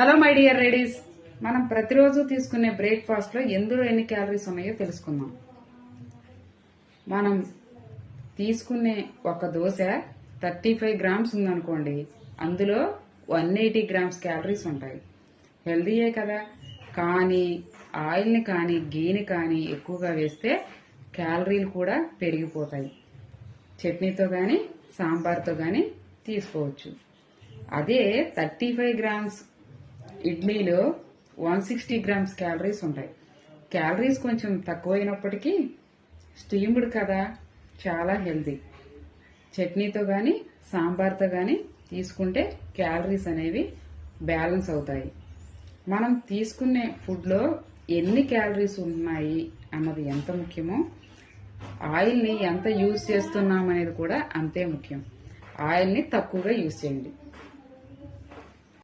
Hello my dear ladies మనం ప్రతిరోజు తీసుకునే బ్రేక్ఫాస్ట్లో ఎందులో ఎన్ని క్యాలరీస్ ఉన్నాయో తెలుసుకుందాం. మనం తీసుకునే ఒక దోశ థర్టీ ఫైవ్ గ్రామ్స్ ఉందనుకోండి. అందులో వన్ ఎయిటీ గ్రామ్స్ క్యాలరీస్ ఉంటాయి. హెల్దీయే కదా? కానీ ఆయిల్ని కానీ గీని కానీ ఎక్కువగా వేస్తే క్యాలరీలు కూడా పెరిగిపోతాయి. చట్నీతో కానీ సాంబార్తో కానీ తీసుకోవచ్చు. అదే థర్టీ ఫైవ్ గ్రామ్స్ ఇడ్లీలో వన్ సిక్స్టీ గ్రామ్స్ క్యాలరీస్ ఉంటాయి. క్యాలరీస్ కొంచెం తక్కువైనప్పటికీ స్టీమ్డ్ కదా చాలా హెల్తీ. చట్నీతో కానీ సాంబార్తో కానీ తీసుకుంటే క్యాలరీస్ అనేవి బ్యాలెన్స్ అవుతాయి. మనం తీసుకునే ఫుడ్లో ఎన్ని క్యాలరీస్ ఉన్నాయి అన్నది ఎంత ముఖ్యమో ఆయిల్ని ఎంత యూజ్ చేస్తున్నాం అనేది కూడా అంతే ముఖ్యం. ఆయిల్ని తక్కువగా యూజ్ చేయండి.